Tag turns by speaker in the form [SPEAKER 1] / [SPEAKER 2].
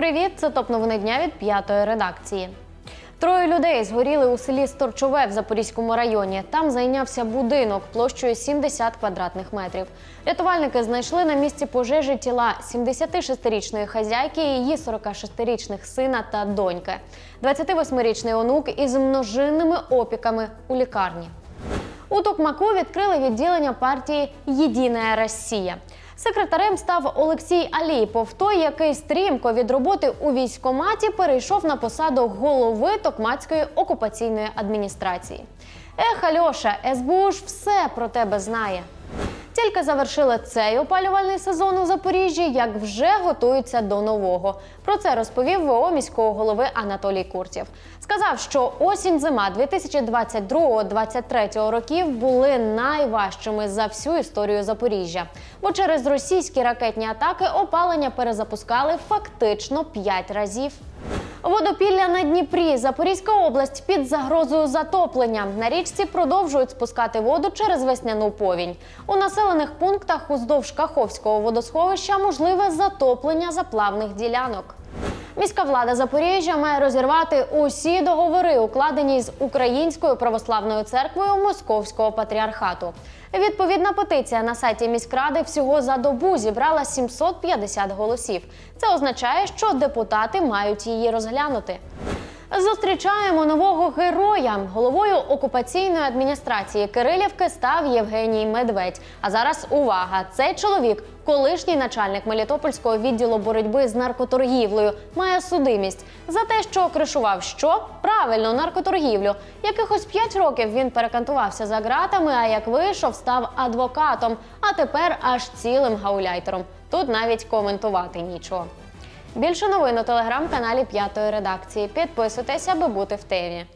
[SPEAKER 1] Привіт, це топ новини дня від п'ятої редакції. Троє людей згоріли у селі Сторчове в Запорізькому районі. Там зайнявся будинок площею 70 квадратних метрів. Рятувальники знайшли на місці пожежі тіла 76-річної хазяйки, її 46-річних сина та доньки. 28-річний онук із множинними опіками у лікарні. У Токмаку відкрили відділення партії Єдина Росія. Секретарем став Олексій Аліпов, той, який стрімко від роботи у військкоматі перейшов на посаду голови Токмацької окупаційної адміністрації. Ех, Альоша, СБУ ж все про тебе знає. Тільки завершили цей опалювальний сезон у Запоріжжі, як вже готуються до нового. Про це розповів ВО міського голови Анатолій Куртєв. Сказав, що осінь-зима 2022-2023 років були найважчими за всю історію Запоріжжя, бо через російські ракетні атаки опалення перезапускали фактично 5 разів. Водопілля на Дніпрі, Запорізька область під загрозою затоплення. На річці продовжують спускати воду через весняну повінь. У населених пунктах уздовж Каховського водосховища можливе затоплення заплавних ділянок. Міська влада Запоріжжя має розірвати усі договори, укладені з Українською православною церквою Московського патріархату. Відповідна петиція на сайті міськради всього за добу зібрала 750 голосів. Це означає, що депутати мають її розглянути. Зустрічаємо нового героя. Головою окупаційної адміністрації Кирилівки став Євгеній Медведь. А зараз увага! Цей чоловік, колишній начальник Мелітопольського відділу боротьби з наркоторгівлею, має судимість за те, що кришував що правильно наркоторгівлю. Якихось 5 років він перекантувався за ґратами. А як вийшов, став адвокатом. А тепер аж цілим гауляйтером. Тут навіть коментувати нічого. Більше новин у телеграм-каналі П'ятої редакції. Підписуйтесь, аби бути в темі.